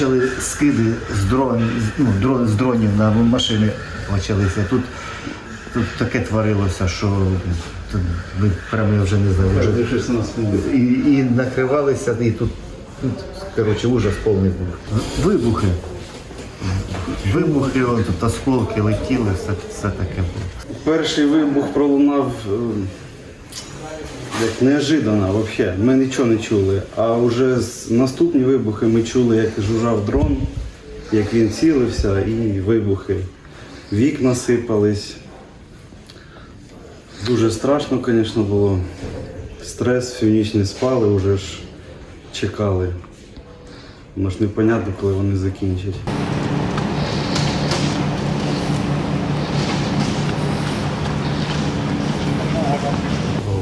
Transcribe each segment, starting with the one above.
почали скиди з дрон, ну, дрон, з дронів на машини почалися. Тут, тут таке творилося, що тут ви прямо я вже не знаю. Вже, і, і накривалися, і тут, тут коротше, ужас повний був. Вибухи. Вибухи, тут осколки летіли, все, все таке було. Перший вибух пролунав е, як неожиданно взагалі. Ми нічого не чули. А вже з наступні вибухи ми чули, як жужжав дрон, як він цілився, і вибухи. Вікна сипались. Дуже страшно, звісно, було. Стрес, всю ніч не спали, вже ж чекали. Воно ж непонятно, коли вони закінчать.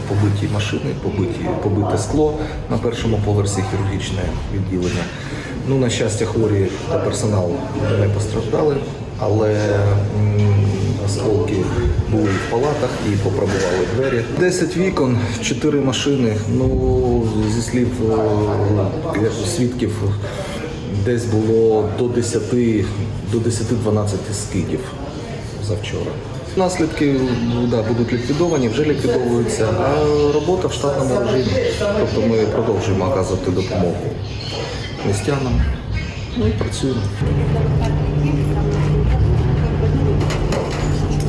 Побиті машини, побиті, побите скло на першому поверсі хірургічне відділення. Ну, на щастя, хворі та персонал не постраждали, але осколки були в палатах і попробували двері. 10 вікон, 4 машини. Ну, зі слів е, свідків, десь було до 10 до 10-12 скидів завчора. Наслідки ну, да, будуть ліквідовані, вже ліквідовуються, а робота в штатному режимі. Тобто ми продовжуємо оказувати допомогу містянам. І працюємо.